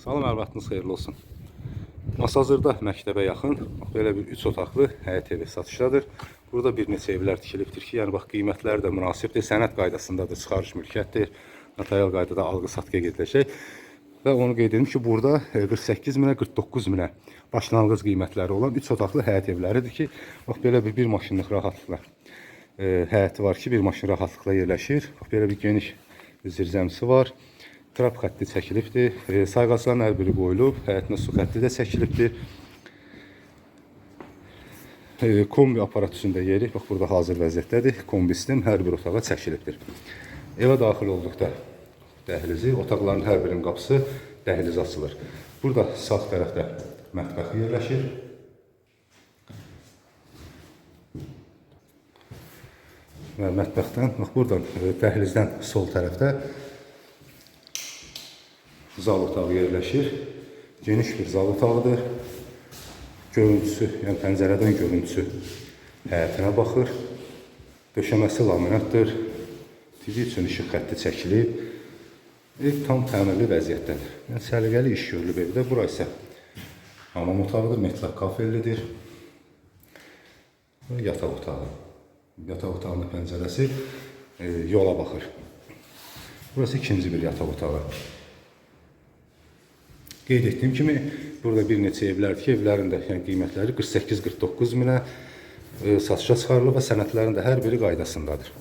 Salam, hər vaxtınız xeyirli olsun. Masazırda məktəbə yaxın belə bir 3 otaqlı həyət evi satışdadır. Burada bir neçə evlər tikilibdir ki, yəni bax qiymətləri də münasibdir, sənəd qaydasındadır, çıxarış mülkiyyətdir, notarial qaydada alqı-satqıya gediləcək. Və onu qeyd edim ki, burada e, 48 minə, 49 minə başlanğıc qiymətləri olan 3 otaqlı həyət evləridir ki, bax belə bir, bir maşınlıq rahatlıqla e, həyəti var ki, bir maşın rahatlıqla yerləşir. Bax belə bir geniş zirzəmisi var. Trap xətti çəkilibdir. E, sayğacların hər biri qoyulub. Həyətinə su xətti də çəkilibdir. E, kombi aparat üstündə yeri, bax burada hazır vəziyyətdədir. Kombi sistem hər bir otağa çəkilibdir. Evə daxil olduqda dəhlizi, otaqların hər birinin qapısı dəhliz açılır. Burada sağ tərəfdə mətbəx yerləşir. Və mətbəxdən, bax buradan e, dəhlizdən sol tərəfdə zal otağı yerləşir. Geniş bir zal otağıdır. Görüntüsü, yəni pəncərədən görüntüsü həyətinə baxır. Döşəməsi laminatdır. TV üçün işıq xətti çəkilib. Ev tam təmirli vəziyyətdədir. Yəni səliqəli iş görülüb evdə. Bura isə hamam otağıdır, metlaq kafellidir. Yataq otağı. Yataq otağının pəncərəsi e, yola baxır. Burası ikinci bir yataq otağı. Qeyd etdiyim kimi burada bir neçə evlərdir ki, evlərin də yəni qiymətləri 48-49 minə e, satışa çıxarılıb və sənədlərin də hər biri qaydasındadır.